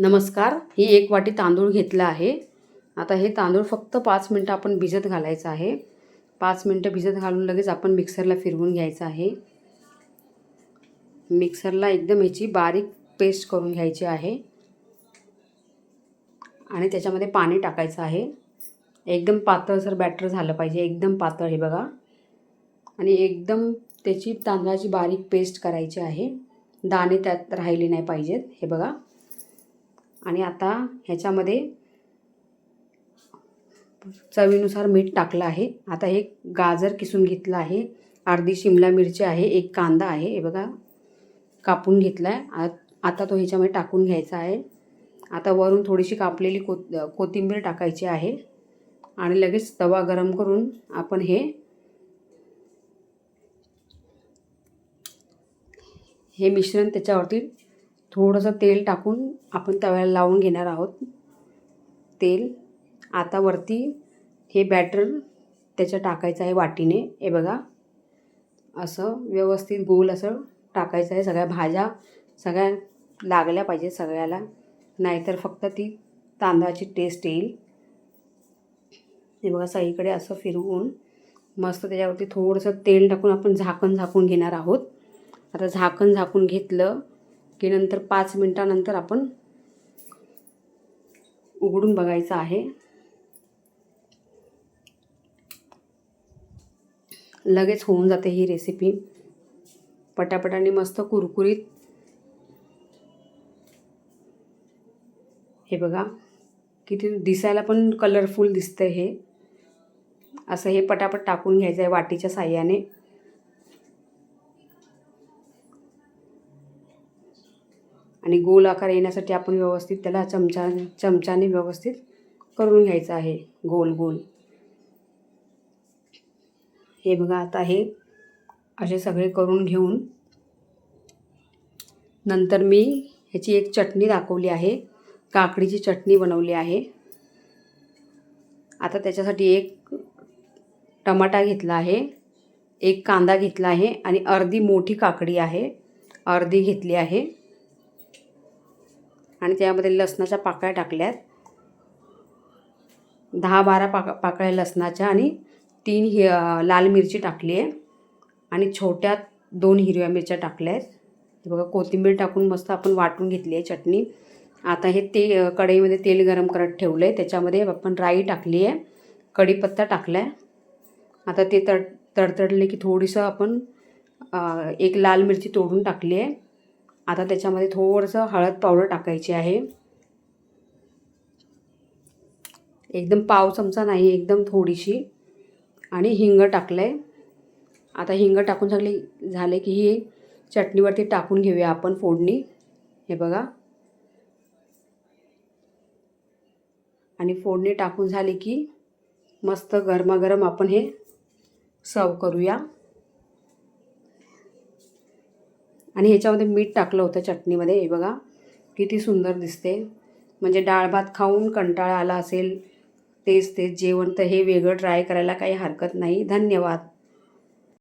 नमस्कार ही एक वाटी तांदूळ घेतला आहे. आता हे तांदूळ फक्त पाच मिनटं आपण भिजत घालायचं आहे. पाच मिनटं भिजत घालून लगेच आपण मिक्सरला फिरवून घ्यायचं आहे. मिक्सरला एकदम ह्याची बारीक पेस्ट करून घ्यायची आहे. आणि त्याच्यामध्ये पाणी टाकायचं आहे. एकदम पातळसर बॅटर झालं पाहिजे एकदम पातळ हे बघा. आणि एकदम त्याची तांदळाची बारीक पेस्ट करायची आहे. दाणे त्यात राहिले नाही पाहिजेत हे बघा. आणि आता ह्याच्यामध्ये चवीनुसार मीठ टाकलं आहे. आता हे गाजर किसून घेतलं आहे. अर्धी शिमला मिरची आहे एक कांदा आहे. हे बघा कापून घेतला आहे आता तो ह्याच्यामध्ये टाकून घ्यायचा आहे. आता वरून थोडीशी कापलेली को कोथिंबीर टाकायची आहे. आणि लगेच तवा गरम करून आपण हे हे मिश्रण त्याच्यावरती थोडंसं तेल टाकून आपण तव्याला लावून घेणार आहोत. तेल आता वरती हे बॅटर त्याच्या टाकायचं आहे वाटीने. हे बघा असं व्यवस्थित गोल असं टाकायचं आहे. सगळ्या भाज्या सगळ्या लागल्या पाहिजे सगळ्याला. नाहीतर फक्त ती तांदळाची टेस्ट येईल. हे बघा सगळीकडे असं फिरवून मस्त त्याच्यावरती थोडंसं तेल टाकून आपण झाकण झाकून घेणार आहोत. आता झाकण झाकून घेतलं की नंतर पाच मिनटानंतर आपण उघडून बघायचं आहे. लगेच होऊन जाते ही रेसिपी पटापटाने मस्त कुरकुरीत. हे बघा किती दिसायला पण कलरफुल दिसतं हे. असं हे पटापट टाकून घ्यायचं आहे वाटीच्या साह्याने. आणि गोल आकार येण्यासाठी आपण व्यवस्थित त्याला चमचा चमच्याने व्यवस्थित करून घ्यायचं आहे गोल गोल. हे बघा आता हे असे सगळे करून घेऊन नंतर मी ह्याची एक चटणी दाखवली आहे काकडीची चटणी बनवली आहे. आता त्याच्यासाठी एक टमाटा घेतला आहे एक कांदा घेतला आहे आणि अर्धी मोठी काकडी आहे अर्धी घेतली आहे. आणि त्यामध्ये लसणाच्या पाकळ्या टाकल्यात. दहा बारा पाक पाकळ्या लसणाच्या आणि तीन हि लाल मिरची टाकली आहे. आणि छोट्या दोन हिरव्या मिरच्या टाकल्या आहेत. बघा कोथिंबीर टाकून मस्त आपण वाटून घेतली आहे चटणी. आता हे ते कढईमध्ये तेल गरम करत ठेवलं आहे त्याच्यामध्ये आपण राई टाकली आहे. कढीपत्ता टाकला आहे आता ते तड तडतडले की थोडीसं आपण एक लाल मिरची तोडून टाकली आहे. आता त्याच्यामध्ये थोडंसं हळद पावडर टाकायची आहे. एकदम पाव चमचा नाही एकदम थोडीशी. आणि हिंग टाकलं आहे आता हिंग टाकून सगळे झाले की ही चटणीवरती टाकून घेऊया आपण फोडणी. हे बघा. आणि फोडणी टाकून झाली की मस्त गरमागरम आपण हे सर्व करूया. आणि ह्याच्यामध्ये मीठ टाकलं होतं चटणीमध्ये. हे बघा किती सुंदर दिसते. म्हणजे डाळ भात खाऊन कंटाळा आला असेल तेच तेच जेवण तर हे वेगळं ट्राय करायला काही हरकत नाही. धन्यवाद.